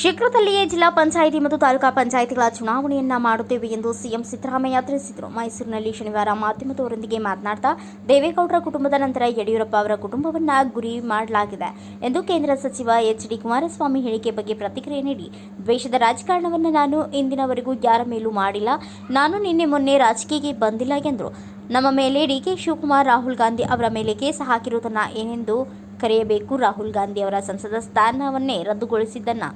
ಶೀಘ್ರದಲ್ಲಿಯೇ ಜಿಲ್ಲಾ ಪಂಚಾಯಿತಿ ಮತ್ತು ತಾಲೂಕಾ ಪಂಚಾಯಿತಿಗಳ ಚುನಾವಣೆಯನ್ನ ಮಾಡುತ್ತೇವೆ ಎಂದು ಸಿಎಂ ಸಿದ್ದರಾಮಯ್ಯ ತಿಳಿಸಿದರು. ಮೈಸೂರಿನಲ್ಲಿ ಶನಿವಾರ ಮಾಧ್ಯಮದವರೊಂದಿಗೆ ಮಾತನಾಡ್ತಾ ದೇವೇಗೌಡರ ಕುಟುಂಬದ ನಂತರ ಯಡಿಯೂರಪ್ಪ ಅವರ ಕುಟುಂಬವನ್ನ ಗುರಿ ಮಾಡಲಾಗಿದೆ ಎಂದು ಕೇಂದ್ರ ಸಚಿವ ಎಚ್ ಡಿ ಕುಮಾರಸ್ವಾಮಿ ಹೇಳಿಕೆ ಬಗ್ಗೆ ಪ್ರತಿಕ್ರಿಯೆ ನೀಡಿ, ದ್ವೇಷದ ರಾಜಕಾರಣವನ್ನು ನಾನು ಇಂದಿನವರೆಗೂ ಯಾರ ಮೇಲೂ ಮಾಡಿಲ್ಲ. ನಾನು ನಿನ್ನೆ ಮೊನ್ನೆ ರಾಜಕೀಯಕ್ಕೆ ಬಂದಿಲ್ಲ ಎಂದರು ನಮ್ಮ ಮೇಲೆ ಡಿಕೆ ಶಿವಕುಮಾರ್, ರಾಹುಲ್ ಗಾಂಧಿ ಅವರ ಮೇಲೆ ಕೇಸ್ ಹಾಕಿರುವುದನ್ನು ಏನೆಂದು ಕರೆಯಬೇಕು. ರಾಹುಲ್ ಗಾಂಧಿ ಅವರ ಸಂಸದ ಸ್ಥಾನವನ್ನೇ ರದ್ದುಗೊಳಿಸಿದ್ದನ್ನು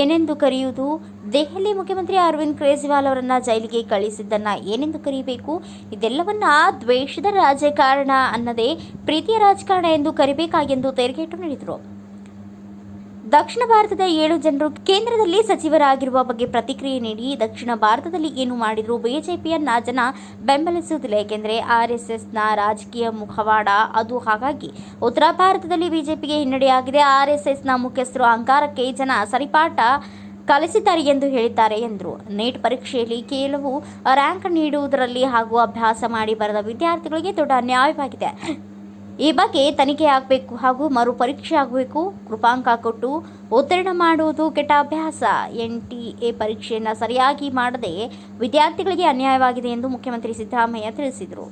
ಏನೆಂದು ಕರೆಯುವುದು? ದೆಹಲಿ ಮುಖ್ಯಮಂತ್ರಿ ಅರವಿಂದ್ ಕೇಜ್ರಿವಾಲ್ ಅವರನ್ನು ಜೈಲಿಗೆ ಕಳಿಸಿದ್ದನ್ನು ಏನೆಂದು ಕರೆಯಬೇಕು ಇದೆಲ್ಲವನ್ನ ದ್ವೇಷದ ರಾಜಕಾರಣ ಅನ್ನದೇ ಪ್ರೀತಿಯ ರಾಜಕಾರಣ ಎಂದು ಕರಿಬೇಕಾಗೆಂದು ತೆರಿಗೆಟು ನೀಡಿದರು. ದಕ್ಷಿಣ ಭಾರತದ ಏಳು ಜನರು ಕೇಂದ್ರದಲ್ಲಿ ಸಚಿವರಾಗಿರುವ ಬಗ್ಗೆ ಪ್ರತಿಕ್ರಿಯೆ ನೀಡಿ ದಕ್ಷಿಣ ಭಾರತದಲ್ಲಿ ಏನು ಮಾಡಿದರೂ ಬಿಜೆಪಿಯನ್ನ ಜನ ಬೆಂಬಲಿಸುವುದಿಲ್ಲ, ಏಕೆಂದರೆ ಆರ್ಎಸ್ಎಸ್ನ ರಾಜಕೀಯ ಮುಖವಾಡ. ಅದು ಹಾಗಾಗಿ ಉತ್ತರ ಭಾರತದಲ್ಲಿ ಬಿಜೆಪಿಗೆ ಹಿನ್ನಡೆಯಾಗಿದೆ. ಆರ್ಎಸ್ಎಸ್ನ ಮುಖ್ಯಸ್ಥರು ಅಹಂಕಾರಕ್ಕೆ ಜನ ಸರಿಪಾಠ ಕಲಿಸಿದ್ದಾರೆ ಎಂದು ಹೇಳಿದ್ದಾರೆ ಎಂದರು. ನೀಟ್ ಪರೀಕ್ಷೆಯಲ್ಲಿ ಕೆಲವು ರ್ಯಾಂಕ್ ನೀಡುವುದರಲ್ಲಿ ಹಾಗೂ ಅಭ್ಯಾಸ ಮಾಡಿ ಬರೆದ ವಿದ್ಯಾರ್ಥಿಗಳಿಗೆ ದೊಡ್ಡ ಅನ್ಯಾಯವಾಗಿದೆ ಈ ಬಗ್ಗೆ ತನಿಖೆ ಆಗಬೇಕು ಹಾಗೂ ಮರು ಪರೀಕ್ಷೆ ಆಗಬೇಕು. ಕೃಪಾಂಕ ಕೊಟ್ಟು ಉತ್ತೀರ್ಣ ಮಾಡುವುದು ಕೆಟ್ಟ ಅಭ್ಯಾಸ. ಎನ್ ಟಿ ಎ ಪರೀಕ್ಷೆಯನ್ನು ಸರಿಯಾಗಿ ಮಾಡದೆ ವಿದ್ಯಾರ್ಥಿಗಳಿಗೆ ಅನ್ಯಾಯವಾಗಿದೆ ಎಂದು ಮುಖ್ಯಮಂತ್ರಿ ಸಿದ್ದರಾಮಯ್ಯ ತಿಳಿಸಿದರು.